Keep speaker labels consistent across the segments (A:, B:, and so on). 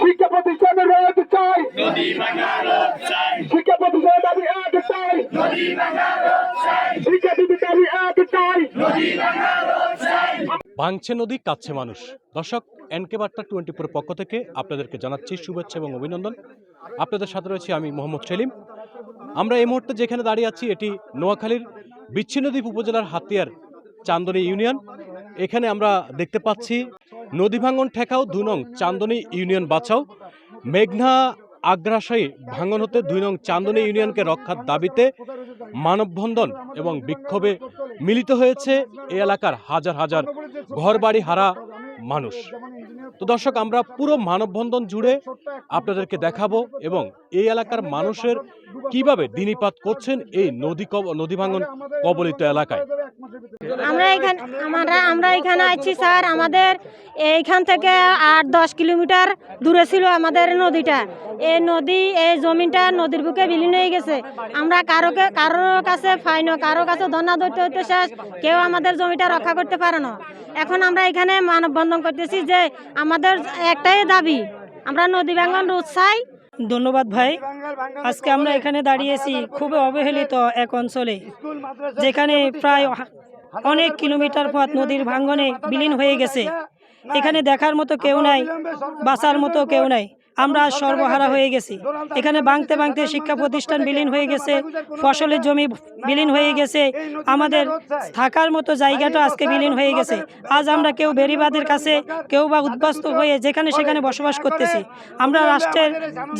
A: শিক্ষা প্রতিষ্ঠানের রোধ চাই। শিক্ষা প্রতিষ্ঠানের দাবি এক চাই। শিক্ষার্থীদের দাবি এক চাই।
B: ভাঙছে নদী কাচ্ছে মানুষ। দর্শক এনকে বার্তা টোয়েন্টি ফোর পক্ষ থেকে আপনাদেরকে জানাচ্ছি শুভেচ্ছা এবং অভিনন্দন। আপনাদের সাথে রয়েছি আমি মোহাম্মদ সেলিম। আমরা এই মুহূর্তে যেখানে দাঁড়িয়ে আছি এটি নোয়াখালীর বিচ্ছিন্নদ্বীপ উপজেলার হাতিয়ার চান্দনী ইউনিয়ন। এখানে আমরা দেখতে পাচ্ছি নদী ভাঙন ঠেকাও দুই নং চান্দনী ইউনিয়ন বাঁচাও মেঘনা আগ্রাসী ভাঙন হতে দুই নং চান্দনী ইউনিয়নকে রক্ষার দাবিতে মানববন্ধন এবং বিক্ষোভে মিলিত হয়েছে এই এলাকার হাজার হাজার ঘরবাড়ি হারা মানুষ। তো দর্শক, আমরা পুরো মানববন্ধন জুড়ে আপনাদেরকে দেখাবো এবং এই এলাকার মানুষের কীভাবে দিনীপাত করছেন এই নদী নদী ভাঙন কবলিত এলাকায়?
C: আমরা এখানে, আমরা আমরা এখানে আছি স্যার। আমাদের এইখান থেকে আট, দশ কিলোমিটার দূরে ছিল আমাদের নদীটা। এই নদী, এই জমিটা নদীর বুকে বিলীন হয়ে গেছে। আমরা কারও কারোর কাছে ফাইন কারও কাছে ধর্ণা ধরতে হইতে শেষ। কেউ আমাদের জমিটা রক্ষা করতে পারে না। এখন আমরা এখানে মানববন্ধন করতেছি যে আমাদের একটাই দাবি, আমরা নদী ভাঙন রোধ চাই।
D: ধন্যবাদ ভাই। আজকে আমরা এখানে দাঁড়িয়েছি খুবই অবহেলিত এক অঞ্চলে যেখানে প্রায় অনেক কিলোমিটার পথ নদীর ভাঙ্গনে বিলীন হয়ে গেছে। এখানে দেখার মতো কেউ নাই বাসার মতো কেউ নাই। আমরা সর্বহারা হয়ে গেছি। এখানে বাংতে বাংতে শিক্ষা প্রতিষ্ঠান বিলীন হয়ে গেছে। ফসলের জমি বিলীন হয়ে গেছে। আমাদের থাকার মতো জায়গাটা আজকে বিলীন হয়ে গেছে। আজ আমরা কেউ বেরিবাদের কাছে কেউ বা উদ্বাস্ত হয়ে যেখানে সেখানে বসবাস করতেছি। আমরা রাষ্ট্রের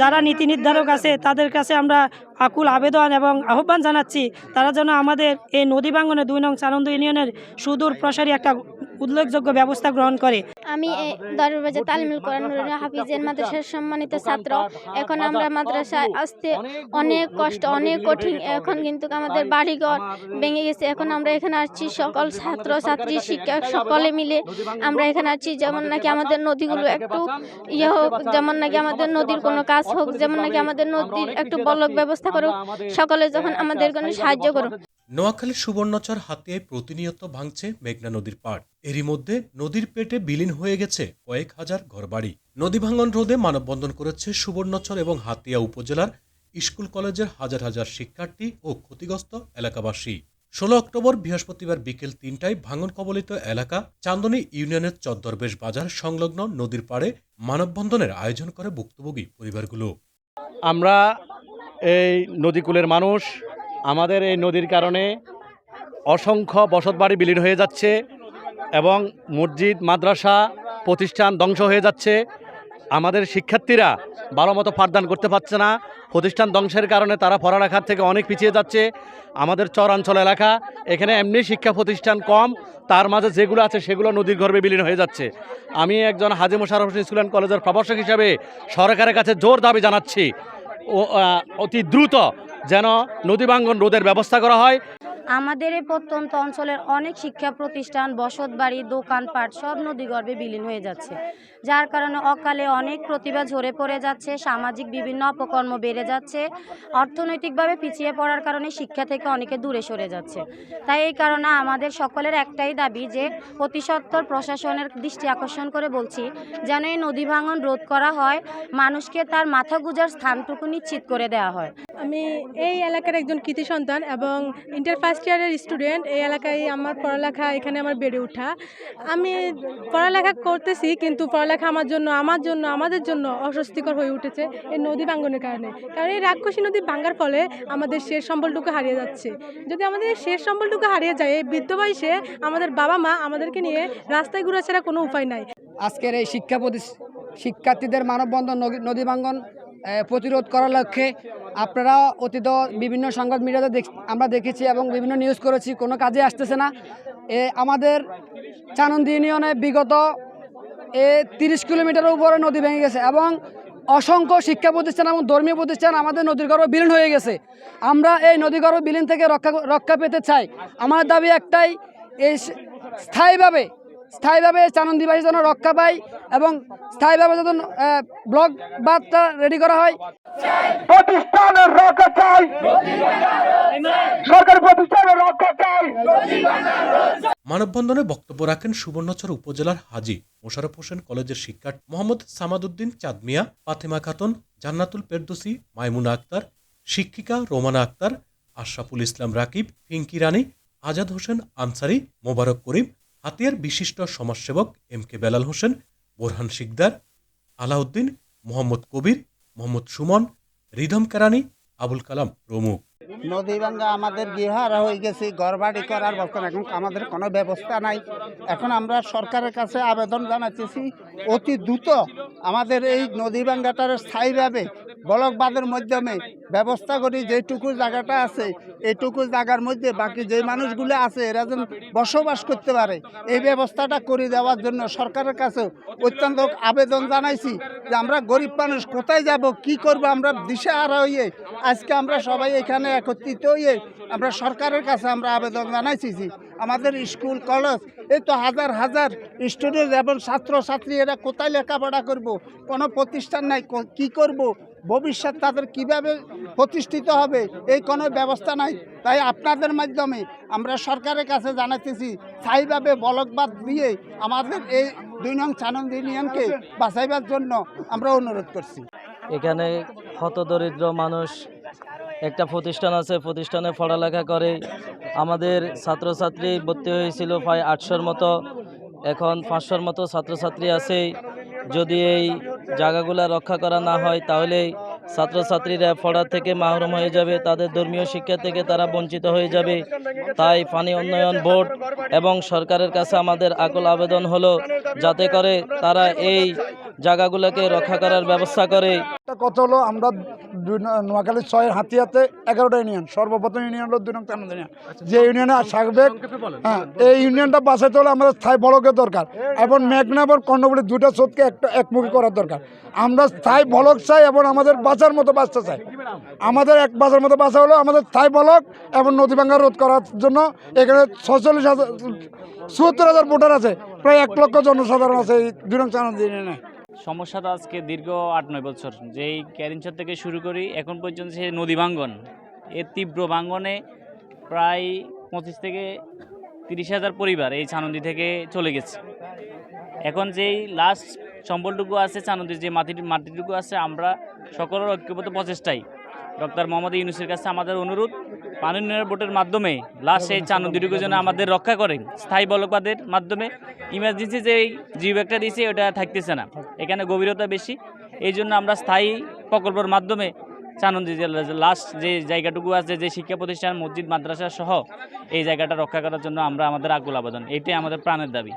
D: যারা নীতি নির্ধারক আছে তাদের কাছে আমরা আকুল আবেদন এবং আহ্বান জানাচ্ছি তারা যেন আমাদের এই নদী ভাঙ্গনে দুই নং চানন্দ ইউনিয়নের সুদূর প্রসারী একটা উল্লেখযোগ্য ব্যবস্থা গ্রহণ করে।
E: আমি দরবাজে তালিমুল কোরআন হাফিজের মাদ্রাসার সম্মানিত ছাত্র। এখন আমরা মাদ্রাসায় আসতে অনেক কষ্ট অনেক কঠিন। এখন কিন্তু আমাদের বাড়িঘর ভেঙে গেছে। এখন আমরা এখানে আসছি সকল ছাত্র ছাত্রী শিক্ষক সকলে মিলে। আমরা এখানে আসছি যেমন নাকি আমাদের নদীগুলো একটু ইয়ে হোক যেমন নাকি আমাদের নদীর কোনো কাজ হোক যেমন নাকি আমাদের নদীর একটু বলক ব্যবস্থা করুক। সকলে যখন আমাদের কোনো সাহায্য করুক।
B: নোয়াখালীর সুবর্ণচর হাতিয়ায় প্রতিনিয়ত ভাঙছে মেঘনা নদীর পাড়। এরই মধ্যে নদীর পেটে বিলীন হয়ে গেছে কয়েক হাজার ঘরবাড়ি। নদী ভাঙন রোধে মানববন্ধন করেছে সুবর্ণচর এবং হাতিয়া উপজেলার স্কুল কলেজের হাজার হাজার শিক্ষার্থী ও ক্ষতিগ্রস্ত এলাকাবাসী। ষোলো অক্টোবর বৃহস্পতিবার বিকেল তিনটায় ভাঙন কবলিত এলাকা চান্দনী ইউনিয়নের চদ্দরবেশ বাজার সংলগ্ন নদীর পাড়ে মানববন্ধনের আয়োজন করে ভুক্তভোগী পরিবারগুলো।
F: আমরা এই নদীকূলের মানুষ, আমাদের এই নদীর কারণে অসংখ্য বসতবাড়ি বিলীন হয়ে যাচ্ছে। এবং মসজিদ, মাদ্রাসা প্রতিষ্ঠান ধ্বংস হয়ে যাচ্ছে। আমাদের শিক্ষার্থীরা ভালো মতো পাঠদান করতে পারছে না। প্রতিষ্ঠান ধ্বংসের কারণে তারা পড়ালেখার থেকে অনেক পিছিয়ে যাচ্ছে। আমাদের চরাঞ্চল এলাকা, এখানে এমনি শিক্ষা প্রতিষ্ঠান কম, তার মাঝে যেগুলো আছে সেগুলো নদীর গর্ভে বিলীন হয়ে যাচ্ছে। আমি একজন হাজি মোশারফ হোসেন স্কুল অ্যান্ড কলেজের প্রভাষক হিসাবে সরকারের কাছে জোর দাবি জানাচ্ছি। অতি দ্রুত যেন নদী ভাঙ্গন ব্যবস্থা করা হয়।
C: আমাদের এই প্রত্যন্ত অঞ্চলের অনেক শিক্ষা প্রতিষ্ঠান বসত বাড়ি দোকানপাট সব নদীগর্ভে বিলীন হয়ে যাচ্ছে। যার কারণে অকালে অনেক প্রতিভা ঝরে পড়ে যাচ্ছে, সামাজিক বিভিন্ন অপকর্ম বেড়ে যাচ্ছে, অর্থনৈতিকভাবে পিছিয়ে পড়ার কারণে শিক্ষা থেকে অনেকে দূরে সরে যাচ্ছে। তাই এই কারণে আমাদের সকলের একটাই দাবি যে প্রতিসত্তর প্রশাসনের দৃষ্টি আকর্ষণ করে বলছি, যেন এই নদী ভাঙন রোধ করা হয়, মানুষকে তার মাথা গুজার স্থানটুকু নিশ্চিত করে দেওয়া হয়।
G: আমি এই এলাকার একজন কৃতি সন্তান এবং ইন্টার ফার্স্ট ইয়ারের স্টুডেন্ট এই এলাকায় আমার পড়ালেখা, এখানে আমার বেড়ে ওঠা। আমি পড়ালেখা করতেছি, কিন্তু পড়ালেখা আমার জন্য আমার জন্য, আমাদের জন্য অস্বস্তিকর হয়ে উঠেছে এই নদী ভাঙ্গনের কারণে। কারণ এই রাক্ষসী নদী ভাঙ্গার ফলে আমাদের শেষ সম্বলটুকু হারিয়ে যাচ্ছে। যদি আমাদের শেষ সম্বলটুকু হারিয়ে যায়, এই বৃদ্ধ বয়সে আমাদের বাবা মা আমাদেরকে নিয়ে রাস্তায় ঘুরে ছাড়া কোনো উপায় নাই।
H: আজকের এই শিক্ষা শিক্ষার্থীদের মানববন্ধন নদী ভাঙ্গন প্রতিরোধ করার লক্ষ্যে আপনারা অতীত বিভিন্ন সংবাদ মিডিয়াতে দেখ- আমরা দেখেছি এবং বিভিন্ন নিউজ করেছি, কোনো কাজে আসতেছে না। এ, আমাদের চানন্দ ইউনিয়নে বিগত, এ, তিরিশ কিলোমিটারের উপরে নদী ভেঙে গেছে এবং অসংখ্য শিক্ষা প্রতিষ্ঠান এবং ধর্মীয় প্রতিষ্ঠান আমাদের নদীর গর্ভ বিলীন হয়ে গেছে। আমরা এই নদী গর্ভ বিলীন থেকে রক্ষা রক্ষা পেতে চাই। আমার দাবি একটাই, এই স্থায়ীভাবে স্থায়ীভাবে চানন্দিবাসী যেন রক্ষা পায় এবং স্থায়ীভাবে যেন ব্লক বাঁধটা রেডি করা হয়।
A: প্রতিষ্ঠানের রক্ষা চাই। সরকারি প্রতিষ্ঠানের রক্ষা চাই।
B: মানববন্ধনে বক্তব্য রাখেন সুবর্ণচর উপজেলার হাজি মোশারফ হোসেন কলেজের শিক্ষার্থী মোহাম্মদ সামাদুদ্দিন চাঁদমিয়া ফাতেমা খাতুন জান্নাতুল পেরদোসি মাইমুনা আক্তার শিক্ষিকা রোমানা আক্তার আশরাফুল ইসলাম রাকিব পিঙ্কি রানী আজাদ হোসেন আনসারি মোবারক করিম হাতিয়ার বিশিষ্ট সমাজসেবক এম কে বেলাল হোসেন, বোরহান শিকদার, আলাউদ্দিন, মোহাম্মদ কবির, মোহাম্মদ সুমন, রিধম কেরানি, আবুল কালাম প্রমুখ।
I: নদী ভাঙ্গা আমাদের গৃহারা হয়ে গেছে, ঘরবাড়ি করার বর্তমান এখন আমাদের কোনো ব্যবস্থা নাই। এখন আমরা সরকারের কাছে আবেদন জানাতেছি অতি দ্রুত আমাদের এই নদী ভাঙ্গাটার স্থায়ীভাবে ব্লক বাঁধের মাধ্যমে ব্যবস্থা করি, যেটুকু জায়গাটা আছে এইটুকু জায়গার মধ্যে বাকি যে মানুষগুলো আছে, এরা যেন বসবাস করতে পারে। এই ব্যবস্থাটা করে দেওয়ার জন্য সরকারের কাছে অত্যন্ত আবেদন জানাইছি যে আমরা গরিব মানুষ কোথায় যাব, কি করব, আমরা দিশে হারা হইয়ে আজকে আমরা সবাই এখানে একত্রিত হয়ে আমরা সরকারের কাছে আমরা আবেদন জানাইছি আমাদের স্কুল, কলেজ, এই তো হাজার হাজার স্টুডেন্ট এবং ছাত্রছাত্রী এরা কোথায় লেখাপড়া করব, কোনো প্রতিষ্ঠান নাই কি করব ভবিষ্যৎ তাদের কীভাবে প্রতিষ্ঠিত হবে, এই কোনো ব্যবস্থা নাই। তাই আপনাদের মাধ্যমে আমরা সরকারের কাছে জানাতেছি স্থায়ীভাবে বলকবাদ দিয়ে আমাদের এই দুই নং চানন্দ ইউনিয়নকে বাঁচাইবার জন্য আমরা অনুরোধ করছি।
J: এখানে হতদরিদ্র মানুষ, একটা প্রতিষ্ঠান আছে, প্রতিষ্ঠানে পড়ালেখা করে। আমাদের ছাত্রছাত্রী ভর্তি হয়েছিল প্রায় আটশোর মতো, এখন পাঁচশোর মতো ছাত্রছাত্রী আছে। যদি এই জায়গাগুলো রক্ষা করা না হয়, তাহলে ছাত্রছাত্রীরা ফড়া থেকে মাহরুম হয়ে যাবে, তাদের ধর্মীয় শিক্ষা থেকে তারা বঞ্চিত হয়ে যাবে। তাই পানি উন্নয়ন বোর্ড এবং সরকারের কাছে আমাদের আকল আবেদন হলো, যাতে করে তারা এই জায়গাগুলোকে রক্ষা করার ব্যবস্থা করে।
K: একটা কথা হলো আমরা নোয়াখালী ছয়ের হাতিয়াতে এগারোটা ইউনিয়ন সর্বপ্রথম ইউনিয়ন হলো দুই নং চার ইউনিয়ন। যে ইউনিয়নে সাবেক হ্যাঁ এই ইউনিয়নটা বাঁচাতে হলে আমাদের স্থায়ী বলকের দরকার এবং মেঘনাবর কর্ণবলী দুটা স্রোতকে একটা একমুখী করার দরকার। আমরা স্থায়ী বলক চাই এবং আমাদের বাঁচার মতো বাঁচতে চাই। আমাদের এক বাঁচার মতো বাঁচা হলো আমাদের স্থায়ী বলক এবং নদী ভাঙ্গা রোধ করার জন্য এখানে ছচল্লিশ হাজার চুয়াত্তর হাজার ভোটার আছে। প্রায় এক লক্ষ জনসাধারণ আছে এই দুই নং ইউনিয়নে।
L: সমস্যাটা আজকে দীর্ঘ আট, নয় বছর। যেই ক্যারিনচর থেকে শুরু করি, এখন পর্যন্ত সে নদী ভাঙ্গন। এর তীব্র ভাঙ্গনে প্রায় পঁচিশ থেকে তিরিশ হাজার পরিবার এই ছানন্দি থেকে চলে গেছে। এখন যেই লাস্ট সম্বলটুকু আছে চানন্দির যে মাটি মাটিটুকু আছে, আমরা সকলের ঐক্যবদ্ধ প্রচেষ্টাই। ডক্টর মোহাম্মদ ইউনুসের কাছে আমাদের অনুরোধ পানি উন্নয়ন বোর্ডের মাধ্যমে লাস্ট এই চানন্দিটুকু যেন আমাদের রক্ষা করেন। স্থায়ী বলকবাদের মাধ্যমে ইমার্জেন্সি যে জিও একটা দিয়েছে, ওটা থাকতেছে না। এখানে গভীরতা বেশি। এই জন্য আমরা স্থায়ী প্রকল্পের মাধ্যমে চানন্দি জেলার লাস্ট যে জায়গাটুকু আছে, যে শিক্ষা প্রতিষ্ঠান, মসজিদ, মাদ্রাসা সহ এই জায়গাটা রক্ষা করার জন্য আমরা আমাদের আকুল আবেদন। এটাই আমাদের প্রাণের দাবি।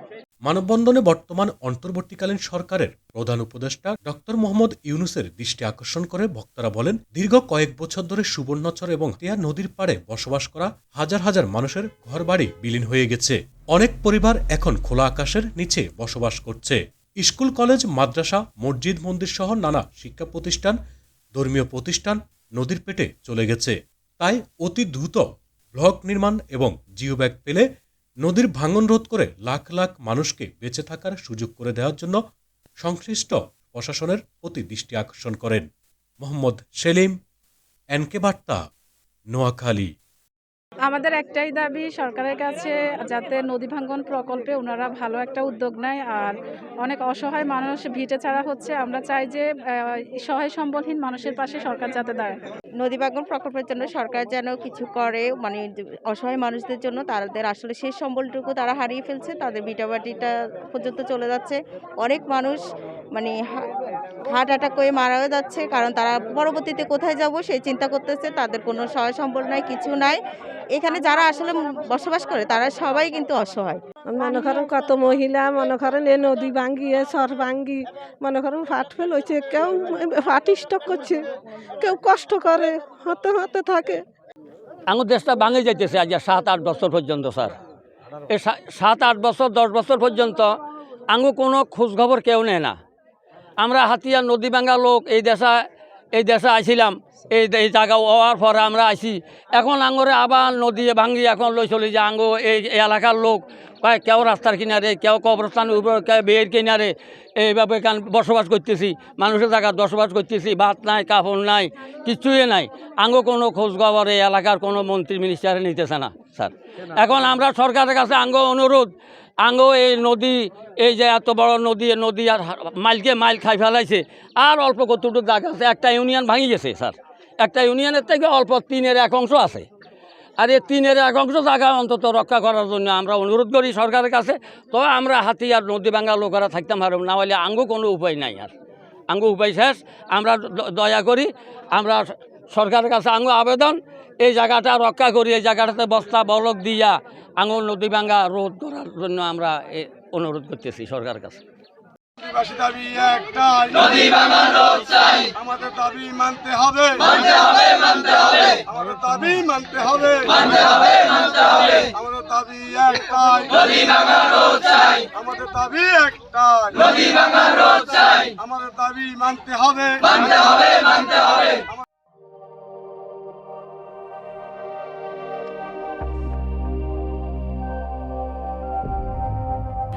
B: মানববন্ধনে বর্তমান অন্তর্বর্তীকালীন সরকারের প্রধান উপদেষ্টা ডক্টর মোহাম্মদ ইউনুসের দৃষ্টি আকর্ষণ করে বক্তারা বলেন, দীর্ঘ কয়েক বছর ধরে সুবর্ণচর এবং টিয়া নদীর পাড়ে বসবাস করা হাজার হাজার মানুষের ঘরবাড়ি বিলীন হয়ে গেছে। অনেক পরিবার এখন খোলা আকাশের নিচে বসবাস করছে। স্কুল, কলেজ, মাদ্রাসা, মসজিদ, মন্দির সহ নানা শিক্ষা প্রতিষ্ঠান ধর্মীয় প্রতিষ্ঠান নদীর পেটে চলে গেছে। তাই অতি দ্রুত ব্লক নির্মাণ এবং জিও ব্যাগ পেলে নদীর ভাঙন রোধ করে লাখ লাখ মানুষকে বেঁচে থাকার সুযোগ করে দেওয়ার জন্য সংশ্লিষ্ট প্রশাসনের প্রতি দৃষ্টি আকর্ষণ করেন। মোহাম্মদ সেলিম, এনকে বার্তা, নোয়াখালী।
M: আমাদের একটাই দাবি সরকারের কাছে যাতে নদী ভাঙ্গন প্রকল্পে ওনারা ভালো একটা উদ্যোগ নেয় আর অনেক অসহায় মানুষ ভিটে ছাড়া হচ্ছে। আমরা চাই যে সহায় সম্বলহীন মানুষের পাশে সরকার যাতে দাঁড়ায়।
E: নদী ভাঙ্গন প্রকল্পের জন্য সরকার যেন কিছু করে মানে অসহায় মানুষদের জন্য তাদের আসলে শেষ সম্বলটুকু তারা হারিয়ে ফেলছে, তাদের ভিটাবাটিটা পর্যন্ত চলে যাচ্ছে। অনেক মানুষ মানে হার্ট অ্যাটাক করে মারাও যাচ্ছে, কারণ তারা পরবর্তীতে কোথায় যাব সেই চিন্তা করতেছে, তাদের কোনো সহায় সম্বল নাই, কিছু নাই। এখানে যারা আসলে বসবাস করে তারা সবাই কিন্তু অসহায়।
N: মনে করেন কত মহিলা মনে করেন এ নদী ভাঙ্গিয়ে সর ভাঙ্গি মনে করেন ফাট ফেল হয়েছে কেউ ফাট স্টক করছে কেউ কষ্ট করে হতে হতে থাকে।
J: আমার দেশটা ভাঙে যাইতেছে আজ সাত আট বছর পর্যন্ত স্যার। এই সা- সাত আট বছর দশ বছর পর্যন্ত আঙু কোনো খোঁজখবর কেউ নেয় না। আমরা হাতিয়া নদী ভাঙ্গা লোক এই দেশা
O: এই দেশে আইছিলাম এই এই জায়গা হওয়ার পরে আমরা আইছি। এখন আঙ্গরে আবার নদী ভাঙ্গি এখন লই চলি যে আঙ্গ এই এলাকার লোক কয় কেউ রাস্তার কিনারে কেউ কবরস্থানের উপর কেউ বিয়ের কিনারে এইভাবে কান বসবাস করতেছি? মানুষের জায়গায় বসবাস করতেছি ভাত নাই কাপড় নাই কিছুই নাই। আঙ্গ কোনো খোঁজ খবর এই এলাকার কোনো মন্ত্রী মিনিস্টারে নিতেছে না স্যার। এখন আমরা সরকারের কাছে আঙ্গ অনুরোধ আঙ্গ এই নদী, এই যে এত বড় নদী নদী আর মাইলকে মাইল খাই ফেলাইছে, আর অল্প কতটুকু জায়গা আছে? একটা ইউনিয়ন ভাঙি গেছে, স্যার। একটা ইউনিয়নের থেকে অল্প তিনের এক অংশ আছে। আর এই তিনের এক অংশ জায়গা অন্তত রক্ষা করার জন্য আমরা অনুরোধ করি সরকারের কাছে। তো আমরা হাতি আর নদী ভাঙ্গা লোকেরা থাকতাম পারব না হলে আঙ্গু কোনো উপায় নাই আর। আঙ্গু উপায় শেষ। আমরা দয়া করি, আমরা সরকারের কাছে আঙ্গু আবেদন। এই জায়গাটা রক্ষা করি এই জায়গাটাতে বস্তা বলক দিয়া আঙুল নদী ভাঙ্গা রোধ করার জন্য আমরা এ অনুরোধ করতেছি সরকারের কাছে।
K: দাবি একটাই নদী ভাঙানোর চাই। আমাদের দাবি মানতে হবে। মানতে হবে মানতে হবে। আমাদের দাবি মানতে হবে। মানতে হবে মানতে হবে। আমাদের দাবি একটাই নদী ভাঙানোর চাই। আমাদের দাবি একটাই। নদী ভাঙানোর চাই। আমাদের দাবি মানতে হবে। মানতে হবে মানতে হবে।